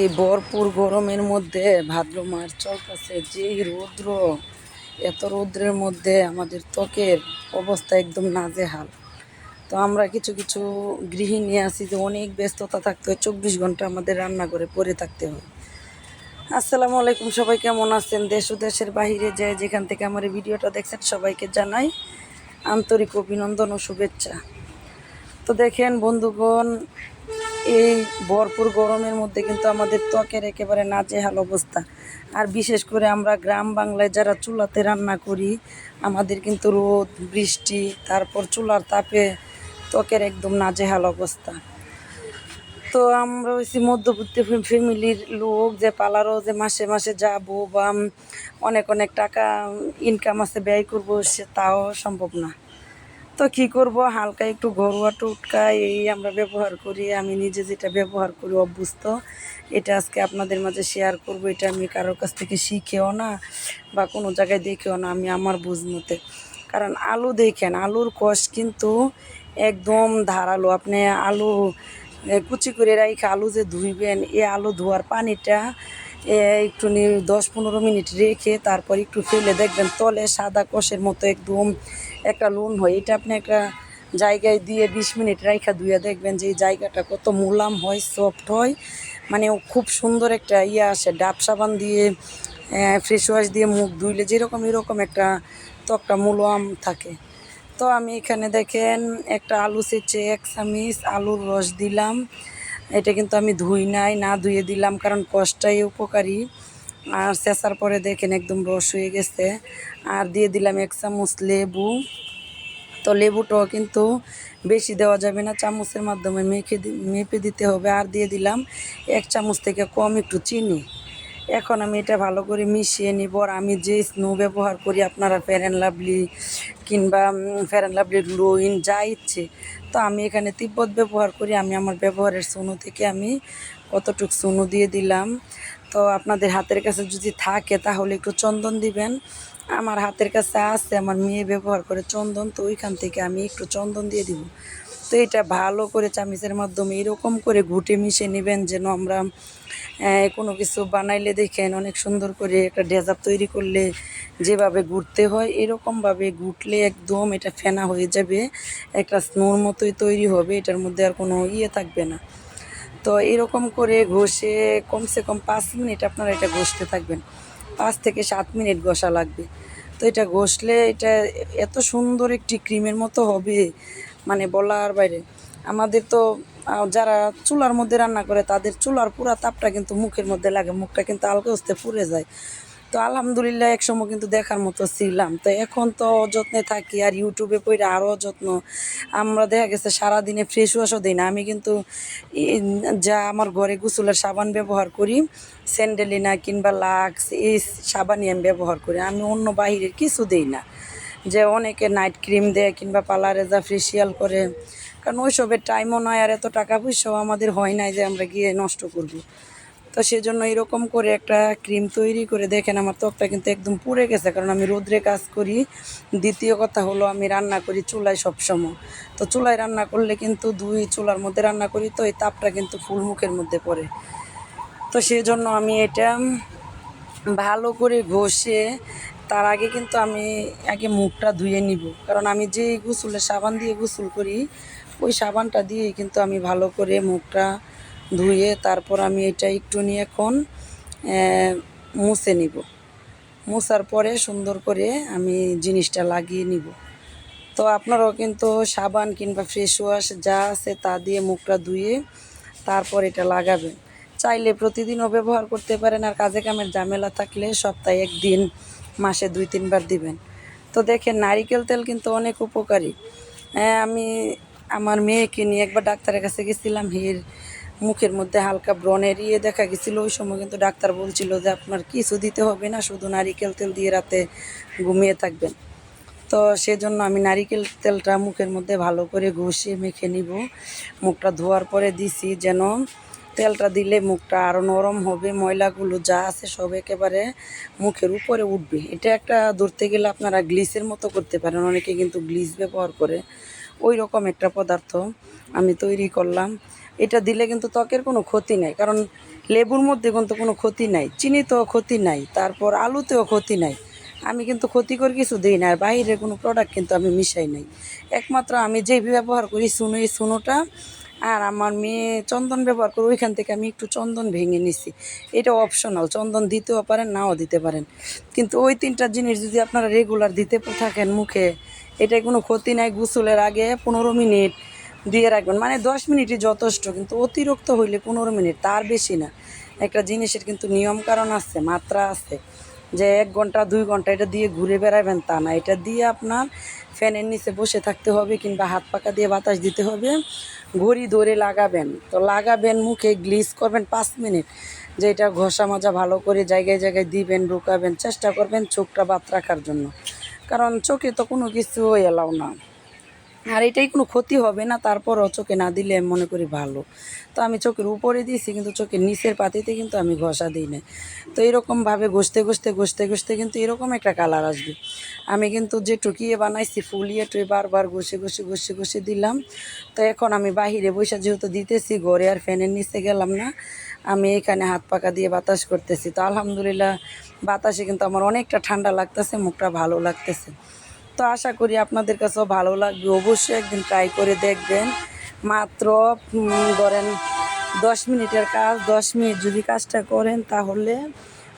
এই ভরপুর গরমের মধ্যে ভাদ্র মাস চলতেছে, যেই রৌদ্র, এত রৌদ্রের মধ্যে আমাদের ত্বকের অবস্থা একদম নাজেহাল। তো আমরা কিছু কিছু গৃহিণী আছি যে অনেক ব্যস্ততা থাকতে হয়, চব্বিশ ঘণ্টা আমাদের রান্না করে পড়ে থাকতে হয়। আসসালামু আলাইকুম, সবাই কেমন আছেন? দেশ ও দেশের বাহিরে যে যেখান থেকে আমার ভিডিওটা দেখছেন, সবাইকে জানাই আন্তরিক অভিনন্দন ও শুভেচ্ছা। তো দেখেন বন্ধুগণ এই ভরপুর গরমের মধ্যে কিন্তু আমাদের ত্বকের একেবারে নাজেহাল অবস্থা। আর বিশেষ করে আমরা গ্রাম বাংলায় যারা চুলাতে রান্না করি, আমাদের কিন্তু রোদ, বৃষ্টি, তারপর চুলার তাপে ত্বকের একদম নাজেহাল অবস্থা। তো আমরা হয়েছি মধ্যবিত্ত ফ্যামিলির লোক যে পালারও যে মাসে মাসে যাব বা অনেক অনেক টাকা ইনকাম আছে, ব্যয় করব, সে তাও সম্ভব না। তো কি করব? হালকা একটু ঘরোয়া টোটকা এই আমরা ব্যবহার করি। আমি নিজে যেটা ব্যবহার করি অভ্যস্ত। এটা আজকে আপনাদের মাঝে শেয়ার করব এটা আমি কারোর কাছ থেকে শিখেও না বা কোনো জায়গায় দেখেও না আমি আমার বুঝ মতে কারণ আলু দেখেন আলুর কষ কিন্তু একদম ধারালো। আপনি আলু কুচি করে রাইখে আলু যে ধুইবেন এই আলু ধোয়ার পানিটা এ, একটু দশ পনেরো মিনিট রেখে তারপর একটু ফেলে দেখবেন তলে সাদা কষের মতো একদম একটা লুন হয়। এটা আপনি একটা জায়গায় দিয়ে বিশ মিনিট রাইখা ধুয়ে দেখবেন যে এই জায়গাটা কত মুলাম হয় সফট হয়। মানে খুব সুন্দর একটা ইয়ে আসে, ডাব সাবান দিয়ে ফ্রেশ ওয়াশ দিয়ে মুখ ধুইলে যেরকম এরকম একটা ত্বকটা মুলাম থাকে। তো আমি এখানে দেখেন একটা আলু সেচে এক চামিচ আলুর রস দিলাম। এটা কিন্তু আমি ধুই নাই, না ধুয়ে দিলাম কারণ কষটাই উপকারী। আর চেঁচার পরে দেখেন একদম রস হয়ে গেছে। আর দিয়ে দিলাম এক চামচ লেবু। তো লেবুটাও কিন্তু বেশি দেওয়া যাবে না, চামচের মাধ্যমে মেখে মেপে দিতে হবে। আর দিয়ে দিলাম এক চামচ থেকে কম একটু চিনি। এখন আমি এটা ভালো করে মিশিয়ে নিব আর আমি যে স্নো ব্যবহার করি, আপনারা ফেয়ার লাভলি কিংবা ফেয়ার লাভলি লোইন যা ইচ্ছে, তো আমি এখানে তিব্বত ব্যবহার করি। আমি আমার ব্যবহারের সোনো থেকে আমি কতটুকু সোনো দিয়ে দিলাম। তো আপনাদের হাতের কাছে যদি থাকে তাহলে একটু চন্দন দিবেন। আমার হাতের কাছে আছে, আমার মেয়ে ব্যবহার করে চন্দন, তো ওইখান থেকে আমি একটু চন্দন দিয়ে দিব। তো এটা ভালো করে চামিচের মাধ্যমে এরকম করে ঘুটে মিশে নেবেন যেন আমরা কোনো কিছু বানাইলে দেখেন অনেক সুন্দর করে একটা ডেজার্ট তৈরি করলে যেভাবে ঘুরতে হয় এরকমভাবে ঘুটলে একদম এটা ফেনা হয়ে যাবে, একটা স্নোর মতোই তৈরি হবে, এটার মধ্যে আর কোনো ইয়ে থাকবে না। তো এরকম করে ঘষে কমসে কম পাঁচ মিনিট আপনারা এটা ঘষতে থাকবেন, পাঁচ থেকে সাত মিনিট ঘষা লাগবে। তো এটা ঘষলে এটা এত সুন্দর একটি ক্রিমের মতো হবে মানে বলার বাইরে। আমাদের তো যারা চুলার মধ্যে রান্না করে, তাদের চুলার পুরা তাপটা কিন্তু মুখের মধ্যে লাগে, মুখটা কিন্তু আলগা হস্তে পুড়ে যায়। তো আলহামদুলিল্লাহ একসময় কিন্তু দেখার মতো ছিলাম। তো এখন তো যত্নে থাকি আর ইউটিউবে পড়ে আরও যত্ন আমরা দেখা গেছে সারাদিনে ফ্রেশ ওয়াশও দিই না। আমি কিন্তু যা আমার ঘরে গোসলের সাবান ব্যবহার করি, স্যান্ডেলিনা কিংবা লাক্স, এই সাবানই আমি ব্যবহার করি। আমি অন্য বাহিরের কিছু দিই না। যে অনেকে নাইট ক্রিম দেয় কিংবা পার্লারে যা ফেসিয়াল করে। কারণ ওইসবের টাইমও নয় আর এত টাকা পয়সাও আমাদের হয় নাই যে আমরা গিয়ে নষ্ট করব। তো সেজন্য এরকম করে একটা ক্রিম তৈরি করে দেখেন, আমার ত্বকটা কিন্তু একদম পুড়ে গেছে। কারণ আমি রোদ্রে কাজ করি, দ্বিতীয় কথা হলো আমি রান্না করি চুলায় সবসময়। তো চুলায় রান্না করলে কিন্তু দুই চুলার মধ্যে রান্না করি, তো এই তাপটা কিন্তু ফুল মুখের মধ্যে পড়ে। তো সেই জন্য আমি এটা ভালো করে ঘষে তার আগে কিন্তু আমি আগে মুখটা ধুয়ে নিব। কারণ আমি যে গোসলের সাবান দিয়ে গোসল করি, ওই সাবানটা দিয়ে কিন্তু আমি ভালো করে মুখটা ধুয়ে তারপর আমি এটা একটু নিয়ে এখন মুছে নিব। মুছার পরে সুন্দর করে আমি জিনিসটা লাগিয়ে নিব। তো আপনারাও কিন্তু সাবান কিংবা ফেস ওয়াশ যা আছে তা দিয়ে মুখটা ধুয়ে তারপর এটা লাগাবেন। চাইলে প্রতিদিনও ব্যবহার করতে পারেন আর কাজে কামের ঝামেলা থাকলে সপ্তাহে একদিন, মাসে দুই, তিনবার দিবেন। তো দেখেন, নারিকেল তেল কিন্তু অনেক উপকারী। হ্যাঁ আমি আমার মেয়েকে নিয়ে একবার ডাক্তারের কাছে গেছিলাম, হির মুখের মধ্যে হালকা ব্রণের ইয়ে দেখা গেছিল। ওই সময় কিন্তু ডাক্তার বলছিল যে, আপনার কিছু দিতে হবে না, শুধু নারিকেল তেল দিয়ে রাতে ঘুমিয়ে থাকবেন। তো সেজন্য আমি নারিকেল তেলটা মুখের মধ্যে ভালো করে ঘষে মেখে নিব। মুখটা ধোয়ার পরে দিছি যেন তেলটা দিলে মুখটা আরও নরম হবে, ময়লাগুলো যা আছে সব একেবারে মুখের উপরে উঠবে। এটা একটা ধরতে গেলে আপনারা গ্লিসের মতো করতে পারেন, অনেকে কিন্তু গ্লিস ব্যবহার করে। ওই রকম একটা পদার্থ আমি তৈরি করলাম। এটা দিলে কিন্তু ত্বকের কোনো ক্ষতি নাই, কারণ লেবুর মধ্যে কিন্তু কোনো ক্ষতি নাই, চিনিতেও ক্ষতি নাই, তারপর আলুতেও ক্ষতি নাই। আমি কিন্তু ক্ষতিকর কিছু দিই না, আর বাইরের কোনো প্রোডাক্ট কিন্তু আমি মিশাই নাই। একমাত্র আমি যেই ব্যবহার করি সুনো এই সুনোটা আর আমার মেয়ে চন্দন ব্যবহার করে ওইখান থেকে আমি একটু চন্দন ভেঙে নিছি। এটা অপশনাল চন্দন দিতেও পারেন, নাও দিতে পারেন। কিন্তু ওই তিনটা জিনিস যদি আপনারা রেগুলার দিতে থাকেন মুখে এটাই কোনো ক্ষতি নাই, গোসলের আগে পনেরো মিনিট দিয়ে রাখবেন। মানে দশ মিনিটই যথেষ্ট, কিন্তু অতিরিক্ত হইলে পনেরো মিনিট, তার বেশি না। একটা জিনিসের কিন্তু নিয়ম কারণ আছে, মাত্রা আছে। যে এক ঘণ্টা, দুই ঘণ্টা এটা দিয়ে ঘুরে বেড়াবেন তা না। এটা দিয়ে আপনার ফ্যানের নিচে বসে থাকতে হবে কিংবা হাত পাকা দিয়ে বাতাস দিতে হবে। ঘড়ি ধরে লাগাবেন। তো লাগাবেন, মুখে গ্লিস করবেন পাঁচ মিনিট। যে এটা ঘষা মাজা ভালো করে জায়গায় জায়গায় দিবেন, ঢুকাবেন, চেষ্টা করবেন চোখটা বাত রাখার জন্য। কারণ চোখে তো কোনো কিছু এলাও না। আর এটাই কোনো ক্ষতি হবে না, তারপরও চোখে না দিলে আমি মনে করি ভালো। তো আমি চোখের উপরে দিয়েছি, কিন্তু চোখের নিচের পাতিতে কিন্তু আমি ঘষা দিই না তো এরকমভাবে ঘষতে ঘষতে ঘষতে ঘষতে কিন্তু এরকম একটা কালার আসবে। আমি কিন্তু যে টুকিয়ে বানাইছি, ফুলিয়ে টুয়ে বারবার ঘষে ঘষে ঘষে ঘষে দিলাম। তো এখন আমি বাহিরে বসে যেহেতু দিতেছি, ঘরে আর ফ্যানের নিচে গেলাম না। আমি এখানে হাত পাকা দিয়ে বাতাস করতেছি। তো আলহামদুলিল্লাহ বাতাসে কিন্তু আমার অনেকটা ঠান্ডা লাগতেছে, মুখটা ভালো লাগতেছে। তো আশা করি আপনাদের কাছেও ভালো লাগবে। অবশ্যই একদিন ট্রাই করে দেখবেন। মাত্র ধরেন দশ মিনিটের কাজ, দশ মিনিট যদি কাজটা করেন তাহলে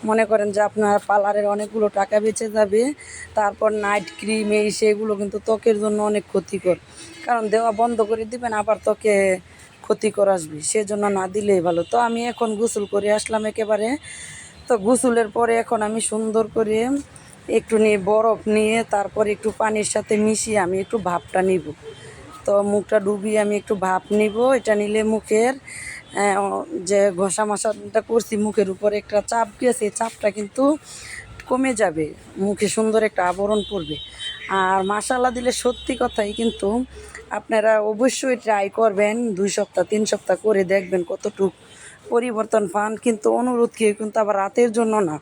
মনে করেন যে আপনার পার্লারের অনেকগুলো টাকা বেঁচে যাবে। তারপর নাইট ক্রিম এই সেগুলো কিন্তু ত্বকের জন্য অনেক ক্ষতিকর। কারণ দেওয়া বন্ধ করে দিবেন, আবার ত্বকে ক্ষতিকর আসবে। সেজন্য না দিলেই ভালো। তো আমি এখন গোসল করে আসলাম একেবারে। তো গোসলের পরে এখন আমি সুন্দর করে একটু নিয়ে বরফ নিয়ে তারপর একটু পানির সাথে মিশিয়ে আমি একটু ভাপটা নিব। তো মুখটা ডুবিয়ে আমি একটু ভাপ নিব, এটা নিলে মুখের যে ঘষা মশাটা করছি মুখের উপরে একটা চাপ এই চাপটা কিন্তু কমে যাবে, মুখে সুন্দর একটা আবরণ পড়বে। আর মশালা দিলে সত্যি কথাই কিন্তু আপনারা অবশ্যই ট্রাই করবেন, দুই সপ্তাহ, তিন সপ্তাহ করে দেখবেন কতটুকু পরিবর্তন পান, কিন্তু অনুরোধ কি, কিন্তু আবার রাতের জন্য না।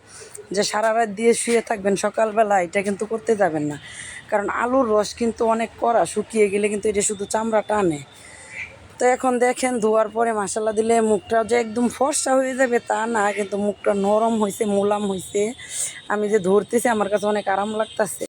যে সারা রাত দিয়ে শুয়ে থাকবেন সকালবেলা, এটা কিন্তু করতে যাবেন না। কারণ আলুর রস কিন্তু অনেক কড়া, শুকিয়ে গেলে কিন্তু এটা শুধু চামড়া টানে। তো এখন দেখেন, ধোয়ার পরে মশলা দিলে মুখটা যে একদম ফর্সা হয়ে যাবে তা না, কিন্তু মুখটা নরম হয়েছে মোলাম হয়েছে আমি যে ধরতেছি, আমার কাছে অনেক আরাম লাগতেছে।